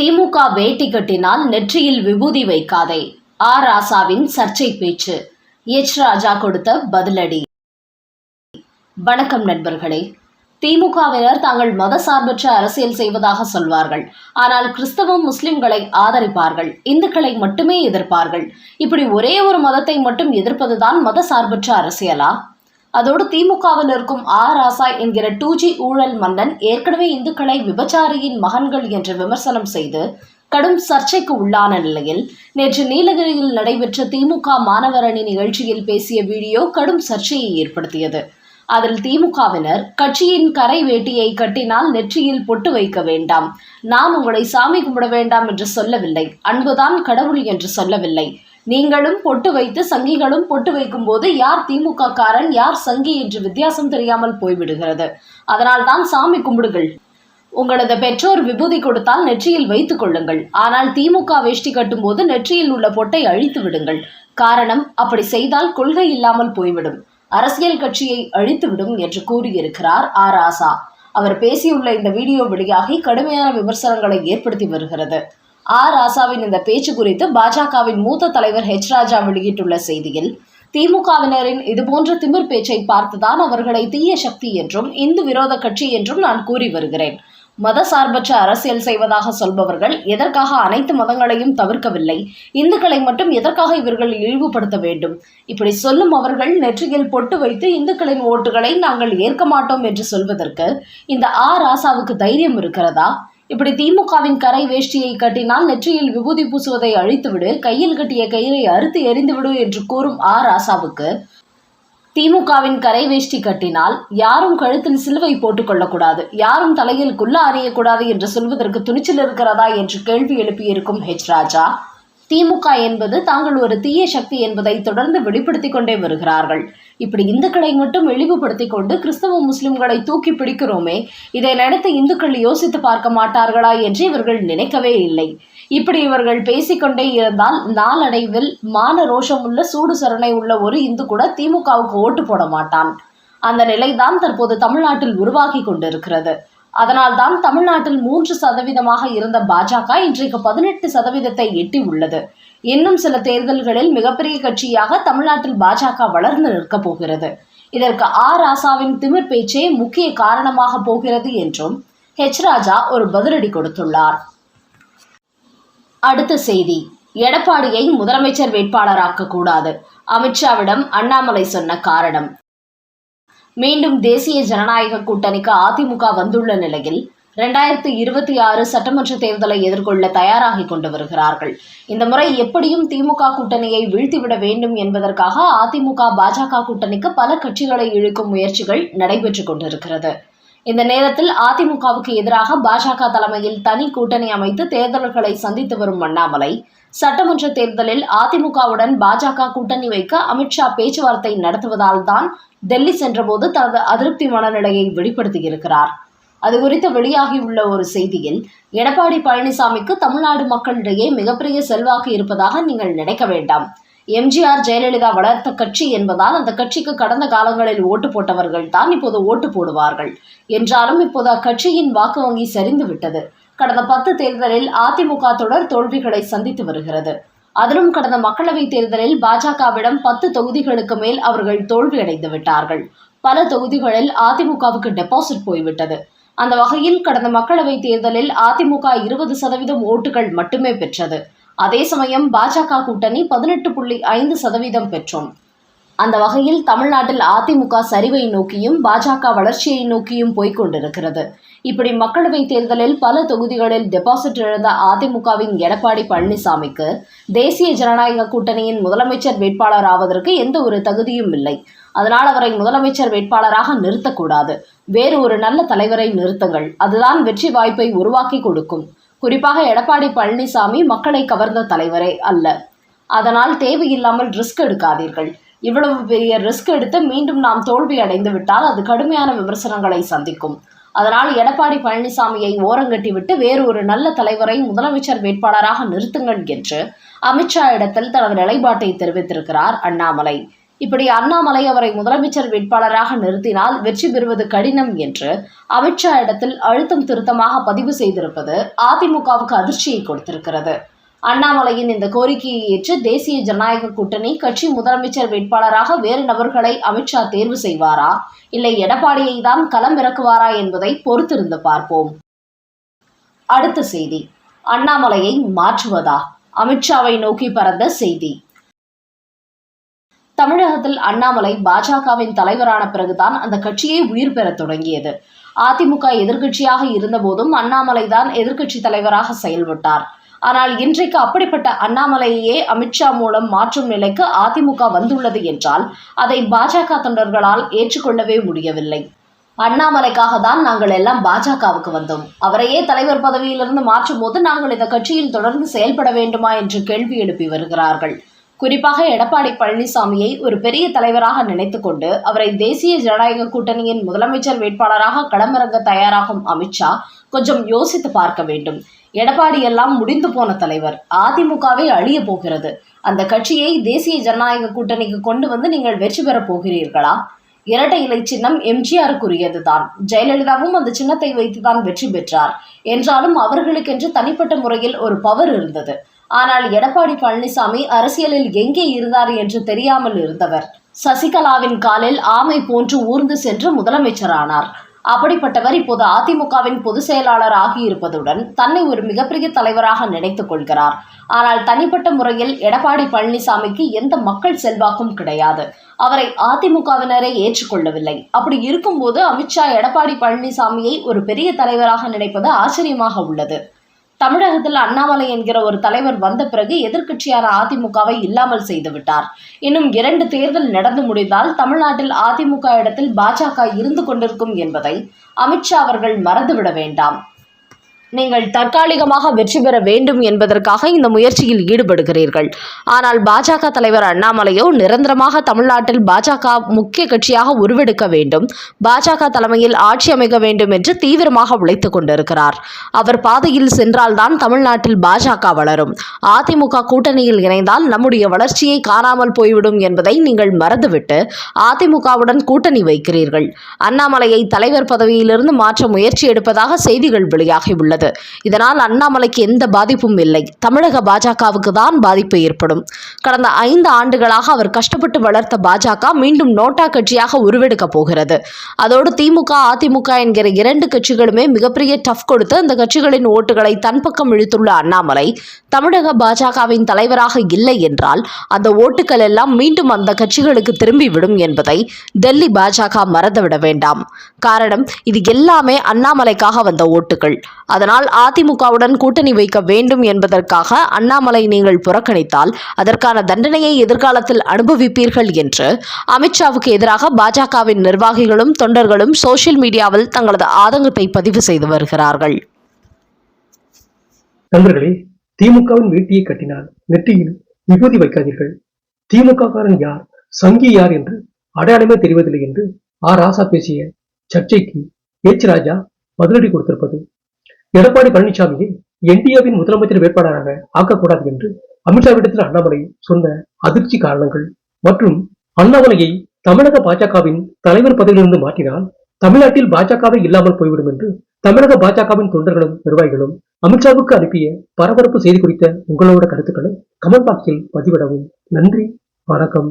திமுக வேட்டி கட்டினால் நெற்றியில் விபூதி வைக்காதே. ஆ. ராசாவின் சர்ச்சை பேச்சு. எச். ராஜா கொடுத்த பதிலடி. வணக்கம் நண்பர்களே. திமுகவினர் தாங்கள் மதசார்பற்ற அரசியல் செய்வதாக சொல்வார்கள். ஆனால் கிறிஸ்தவம் முஸ்லிம்களை ஆதரிப்பார்கள். இந்துக்களை மட்டுமே எதிர்ப்பார்கள். இப்படி ஒரே ஒரு மதத்தை மட்டும் எதிர்ப்பதுதான் மதசார்பற்ற அரசியலா? அதோடு திமுகவில் இருக்கும் ஆ ராசா என்கிற டூ ஜி ஊழல் மன்னன் ஏற்கனவே இந்துக்களை விபச்சாரியின் மகன்கள் என்று விமர்சனம் செய்து கடும் சர்ச்சைக்கு உள்ளான நிலையில் நேற்று நீலகிரியில் நடைபெற்ற திமுக மாணவர் அணி நிகழ்ச்சியில் பேசிய வீடியோ கடும் சர்ச்சையை ஏற்படுத்தியது. அதில் திமுகவினர் கட்சியின் கரை வேட்டியை கட்டினால் நெற்றியில் பொட்டு வைக்க வேண்டாம். நான் உங்களை சாமி கும்பிட வேண்டாம் என்று சொல்லவில்லை. அன்புதான் கடவுள் என்று சொல்லவில்லை. நீங்களும் பொட்டு வைத்து சங்கிகளும் பொட்டு வைக்கும்போது யார் திமுக காரன் யார் சங்கி என்று வித்தியாசம் தெரியாமல் போய்விடுகிறது. அதனால் தான் சாமி கும்பிடுங்கள். உங்களது பெற்றோர் விபூதி கொடுத்தால் நெற்றியில் வைத்துக் கொள்ளுங்கள். ஆனால் திமுக வேஷ்டி கட்டும்போது நெற்றியில் உள்ள பொட்டை அழித்து விடுங்கள். காரணம் அப்படி செய்தால் கொள்கை இல்லாமல் போய்விடும். அரசியல் கட்சியை அழித்துவிடும் என்று கூறியிருக்கிறார் ஆர் ஆசா. அவர் பேசியுள்ள இந்த வீடியோ வெளியாகி கடுமையான விமர்சனங்களை ஏற்படுத்தி வருகிறது. ஆ ராசாவின் இந்த பேச்சு குறித்து பாஜகவின் மூத்த தலைவர் ஹெச் ராஜா வெளியிட்டுள்ள செய்தியில் திமுகவினரின் இதுபோன்ற திமிர் பேச்சை பார்த்துதான் அவர்களை தீய சக்தி என்றும் இந்து விரோத கட்சி என்றும் நான் கூறி வருகிறேன். மதசார்பற்ற அரசியல் செய்வதாக சொல்பவர்கள் எதற்காக அனைத்து மதங்களையும் தவிர்க்கவில்லை? இந்துக்களை மட்டும் எதற்காக இவர்கள் இழிவுபடுத்த வேண்டும்? இப்படி சொல்லும் அவர்கள் நெற்றியில் பொட்டு வைத்து இந்துக்களின் ஓட்டுகளை நாங்கள் ஏற்க மாட்டோம் என்று சொல்வதற்கு இந்த ஆ ராசாவுக்கு தைரியம் இருக்கிறதா? இப்படி திமுகவின் கரை வேஷ்டியை கட்டினால் நெற்றியில் விபூதி பூசுவதை அழித்துவிடு கையில் கட்டிய கயிறை அறுத்து எரிந்துவிடு என்று கூறும் ஆ. ராசாவுக்கு திமுகவின் கரை வேஷ்டி கட்டினால் யாரும் கழுத்தில் சிலுவை போட்டுக் கொள்ளக்கூடாது யாரும் தலையில் குள்ள அறியக்கூடாது என்று சொல்வதற்கு துணிச்சல் இருக்கிறதா என்று கேள்வி எழுப்பியிருக்கும் ஹெச் ராஜா. திமுக என்பது தாங்கள் ஒரு தீய சக்தி என்பதை தொடர்ந்து வெளிப்படுத்திக் கொண்டே வருகிறார்கள். இப்படி இந்துக்களை மட்டும் இழிவுபடுத்தி கொண்டு கிறிஸ்தவ முஸ்லிம்களை தூக்கி பிடிக்கிறோமே இதை நினைத்து இந்துக்கள் யோசித்து பார்க்க மாட்டார்களா என்று இவர்கள் நினைக்கவே இல்லை. இப்படி இவர்கள் பேசிக்கொண்டே இருந்தால் நாளடைவில் மான ரோஷம் உள்ள சூடு சரணை உள்ள ஒரு இந்து கூட திமுகவுக்கு ஓட்டு போட மாட்டான். அந்த நிலைதான் தற்போது தமிழ்நாட்டில் உருவாகி கொண்டிருக்கிறது. அதனால்தான் தமிழ்நாட்டில் மூன்று சதவீதமாக இருந்த பாஜக இன்றைக்கு பதினெட்டு சதவீதத்தை எட்டி உள்ளது இன்னும் சில தேர்தல்களில் மிகப்பெரிய கட்சியாக தமிழ்நாட்டில் பாஜக வளர்ந்து நிற்கப் போகிறது. இதற்கு ஆ. ராசாவின் திமிர் பேச்சே முக்கிய காரணமாக போகிறது என்றும் ஹெச் ராஜா ஒரு பதிலடி கொடுத்துள்ளார். அடுத்த செய்தி. எடப்பாடியை முதலமைச்சர் வேட்பாளராக்க கூடாது. அமித்ஷாவிடம் அண்ணாமலை சொன்ன காரணம். மீண்டும் தேசிய ஜனநாயக கூட்டணிக்கு அதிமுக வந்துள்ள நிலையில் ரெண்டாயிரத்தி இருபத்தி ஆறு சட்டமன்ற தேர்தலை எதிர்கொள்ள தயாராகி கொண்டு வருகிறார்கள். இந்த முறை எப்படியும் திமுக கூட்டணியை வீழ்த்திவிட வேண்டும் என்பதற்காக அதிமுக பாஜக கூட்டணிக்கு பல கட்சிகளை இழுக்கும் முயற்சிகள் நடைபெற்று கொண்டிருக்கிறது. இந்த நேரத்தில் அதிமுகவுக்கு எதிராக பாஜக தலைமையில் தனி கூட்டணி அமைத்து தேர்தல்களை சந்தித்து வரும் அண்ணாமலை சட்டமன்ற தேர்தலில் அதிமுகவுடன் பாஜக கூட்டணி வைக்க அமித்ஷா பேச்சுவார்த்தை நடத்துவதால் தான் டெல்லி சென்றபோது தனது அதிருப்தி மனநிலையை வெளிப்படுத்தியிருக்கிறார். அது குறித்து வெளியாகியுள்ள ஒரு செய்தியில் எடப்பாடி பழனிசாமிக்கு தமிழ்நாடு மக்களிடையே மிகப்பெரிய செல்வாக்கு இருப்பதாக நீங்கள் நினைக்க வேண்டாம். எம்ஜிஆர் ஜெயலலிதா வளர்த்த கட்சி என்பதால் அந்த கட்சிக்கு கடந்த காலங்களில் ஓட்டு போட்டவர்கள் தான் இப்போது ஓட்டு போடுவார்கள். என்றாலும் இப்போது அக்கட்சியின் வாக்கு வங்கி சரிந்து விட்டது. கடந்த பத்து தேர்தலில் அதிமுக தொடர் தோல்விகளை சந்தித்து வருகிறது. அதிலும் கடந்த மக்களவைத் தேர்தலில் பாஜகவிடம் பத்து தொகுதிகளுக்கு மேல் அவர்கள் தோல்வியடைந்து விட்டார்கள். பல தொகுதிகளில் அதிமுகவுக்கு டெபாசிட் போய்விட்டது. அந்த வகையில் கடந்த மக்களவைத் தேர்தலில் அதிமுக இருபது சதவீதம் ஓட்டுகள் மட்டுமே பெற்றது. அதே சமயம் பாஜக கூட்டணி பதினெட்டு புள்ளி ஐந்து சதவீதம் பெற்றோம். அந்த வகையில் தமிழ்நாட்டில் அதிமுக சரிவை நோக்கியும் பாஜக வளர்ச்சியை நோக்கியும் போய்க் கொண்டிருக்கிறது. இப்படி மக்களவைத் தேர்தலில் பல தொகுதிகளில் டெபாசிட் இழந்த அதிமுகவின் எடப்பாடி பழனிசாமிக்கு தேசிய ஜனநாயக கூட்டணியின் முதலமைச்சர் வேட்பாளர் ஆவதற்கு எந்த ஒரு தகுதியும் இல்லை. அதனால் அவரை முதலமைச்சர் வேட்பாளராக நிறுத்தக்கூடாது. வேறு ஒரு நல்ல தலைவரை நிறுத்துங்கள். அதுதான் வெற்றி வாய்ப்பை உருவாக்கி கொடுக்கும். குறிப்பாக எடப்பாடி பழனிசாமி மக்களை கவர்ந்த தலைவரே அல்ல. அதனால் தேவையில்லாமல் ரிஸ்க் எடுக்காதீர்கள். இவ்வளவு பெரிய ரிஸ்க் எடுத்து மீண்டும் நாம் தோல்வி அடைந்து விட்டால் அது கடுமையான விமர்சனங்களை சந்திக்கும். அதனால் எடப்பாடி பழனிசாமியை ஓரங்கட்டிவிட்டு வேறு ஒரு நல்ல தலைவரை முதலமைச்சர் வேட்பாளராக நிறுத்துங்கள் என்று அமித்ஷா இடத்தில் தனது நிலைப்பாட்டை தெரிவித்திருக்கிறார் அண்ணாமலை. இப்படி அண்ணாமலை அவரை முதலமைச்சர் வேட்பாளராக நிறுத்தினால் வெற்றி பெறுவது கடினம் என்று அமித்ஷா இடத்தில் அழுத்தம் திருத்தமாக பதிவு செய்திருப்பது அதிமுகவுக்கு அதிர்ச்சியை கொடுத்திருக்கிறது. அண்ணாமலையின் இந்த கோரிக்கையை ஏற்று தேசிய ஜனநாயக கூட்டணி கட்சி முதலமைச்சர் வேட்பாளராக வேறு நபர்களை அமித்ஷா தேர்வு செய்வாரா? இல்லை எடப்பாடியை தான் களம் இறக்குவாரா என்பதை பொறுத்திருந்து பார்ப்போம். அடுத்த செய்தி. அண்ணாமலையை மாற்றுவதா? அமித்ஷாவை நோக்கி பறந்த செய்தி. தமிழகத்தில் அண்ணாமலை பாஜகவின் தலைவரான பிறகுதான் அந்த கட்சியை உயிர் பெறத் தொடங்கியது. அதிமுக எதிர்க்கட்சியாக இருந்தபோதும் அண்ணாமலை தான் எதிர்க்கட்சி தலைவராக செயல்பட்டார். ஆனால் இன்றைக்கு அப்படிப்பட்ட அண்ணாமலையே அமித்ஷா மூலம் மாற்றும் நிலைக்கு அதிமுக வந்துள்ளது என்றால் அதை பாஜக தொண்டர்களால் ஏற்றுக்கொள்ளவே முடியவில்லை. அண்ணாமலைக்காக தான் நாங்கள் எல்லாம் பாஜகவுக்கு வந்தோம். அவரையே தலைவர் பதவியிலிருந்து மாற்றும் போது நாங்கள் இந்த கட்சியில் தொடர்ந்து செயல்பட வேண்டுமா என்று கேள்வி எழுப்பி வருகிறார்கள். குறிப்பாக எடப்பாடி பழனிசாமியை ஒரு பெரிய தலைவராக நினைத்துக்கொண்டு அவரை தேசிய ஜனநாயக கூட்டணியின் முதலமைச்சர் வேட்பாளராக களமிறங்க தயாராகும் அமித்ஷா கொஞ்சம் யோசித்து பார்க்க வேண்டும். எடப்பாடி எல்லாம் முடிந்து போன தலைவர். அதிமுகவே அழிய போகிறது. அந்த கட்சியை தேசிய ஜனநாயக கூட்டணிக்கு கொண்டு வந்து நீங்கள் வெற்றி பெறப் போகிறீர்களா? இரட்டை இலை சின்னம் எம்ஜிஆருக்குரியதுதான். ஜெயலலிதாவும் அந்த சின்னத்தை வைத்துதான் வெற்றி பெற்றார். என்றாலும் அவர்களுக்கென்று தனிப்பட்ட முறையில் ஒரு பவர் இருந்தது. ஆனால் எடப்பாடி பழனிசாமி அரசியலில் எங்கே இருந்தார் என்று தெரியாமல் இருந்தவர். சசிகலாவின் காலில் ஆமை போன்று ஊர்ந்து சென்று முதலமைச்சரானார். அப்படிப்பட்டவர் இப்போது அதிமுகவின் பொதுச் செயலாளர் ஆகியிருப்பதுடன் தன்னை ஒரு மிகப்பெரிய தலைவராக நினைத்துக் கொள்கிறார். ஆனால் தனிப்பட்ட முறையில் எடப்பாடி பழனிசாமிக்கு எந்த மக்கள் செல்வாக்கும் கிடையாது. அவரை அதிமுகவினரை ஏற்றுக்கொள்ளவில்லை. அப்படி இருக்கும்போது அமித்ஷா எடப்பாடி பழனிசாமியை ஒரு பெரிய தலைவராக நினைப்பது ஆச்சரியமாக உள்ளது. தமிழகத்தில் அண்ணாமலை என்கிற ஒரு தலைவர் வந்த பிறகு எதிர்க்கட்சியான அதிமுகவை இல்லாமல் செய்துவிட்டார். இன்னும் இரண்டு தேர்தல் நடந்து முடிந்தால் தமிழ்நாட்டில் அதிமுக இடத்தில் பாஜக இருந்து கொண்டிருக்கும் என்பதை அமித்ஷா அவர்கள் மறந்துவிட வேண்டாம். நீங்கள் தற்காலிகமாக வெற்றி பெற வேண்டும் என்பதற்காக இந்த முயற்சியில் ஈடுபடுகிறீர்கள். ஆனால் பாஜக தலைவர் அண்ணாமலையோ நிரந்தரமாக தமிழ்நாட்டில் பாஜக முக்கிய கட்சியாக உருவெடுக்க வேண்டும். பாஜக தலைமையில் ஆட்சி அமைக்க வேண்டும் என்று தீவிரமாக உழைத்துக் கொண்டிருக்கிறார். அவர் பாதையில் சென்றால்தான் தமிழ்நாட்டில் பாஜக வளரும். அதிமுக கூட்டணியில் இணைந்தால் நம்முடைய வளர்ச்சியை காணாமல் போய்விடும் என்பதை நீங்கள் மறந்துவிட்டு அதிமுகவுடன் கூட்டணி வைக்கிறீர்கள். அண்ணாமலையை தலைவர் பதவியிலிருந்து மாற்ற முயற்சி எடுப்பதாக செய்திகள் வெளியாகியுள்ளது. இதனால் அண்ணாமலைக்கு எந்த பாதிப்பும் இல்லை. தமிழக பாஜகவுக்கு தான் பாதிப்பு ஏற்படும். கடந்த ஐந்து ஆண்டுகளாக அவர் கஷ்டப்பட்டு வளர்த்த பாஜக மீண்டும் நோட்டா கட்சியாக உருவெடுக்கப் போகிறது. அதோடு திமுக அதிமுக என்கிற இரண்டு கட்சிகளுமே மிகப்பெரிய டஃப் கொடுத்து அந்த கட்சிகளின் ஓட்டுகளை தன் பக்கம் இழுத்துள்ள அண்ணாமலை தமிழக பாஜகவின் தலைவராக இல்லை என்றால் அந்த ஓட்டுகள் எல்லாம் மீண்டும் அந்த கட்சிகளுக்கு திரும்பிவிடும் என்பதை டெல்லி பாஜக மறந்துவிட வேண்டாம். காரணம் இது எல்லாமே அண்ணாமலைக்காக வந்த ஓட்டுகள் அதனால் அதிமுகவுடன் கூட்டணி வைக்க வேண்டும் என்பதற்காக அண்ணாமலை நீங்கள் புறக்கணித்தால் அதற்கான தண்டனையை எதிர்காலத்தில் அனுபவிப்பீர்கள் என்று அமித்ஷாவுக்கு எதிராக பாஜகவின் நிர்வாகிகளும் தொண்டர்களும் சோசியல் மீடியாவில் தங்களது ஆதங்கத்தை பதிவு செய்து வருகிறார்கள். நண்பர்களே திமுகவின் வேட்டியை கட்டினால் நெற்றியில் விபூதி வைக்காதீர்கள். திமுககாரன் யார் சங்கி யார் என்று அடையாளமே தெரிவதில்லை என்று ஆர் ராசா பேசிய சர்ச்சைக்கு எச் ராஜா பதிலடி கொடுத்திருப்பது எடப்பாடி பழனிசாமியை என்டிஏவின் முதலமைச்சர் வேட்பாளராக ஆக்கக்கூடாது என்று அமித்ஷாவிடத்தில் அண்ணாமலை சொன்ன அதிர்ச்சி காரணங்கள் மற்றும் அண்ணாமலையை தமிழக பாஜகவின் தலைவர் பதவியிலிருந்து மாற்றினால் தமிழ்நாட்டில் பாஜகவே இல்லாமல் போய்விடும் என்று தமிழக பாஜகவின் தொண்டர்களும் நிர்வாகிகளும் அமித்ஷாவுக்கு அனுப்பிய பரபரப்பு செய்தி குறித்த உங்களோட கருத்துக்களை கமெண்ட் பாக்ஸில் பதிவிடவும். நன்றி வணக்கம்.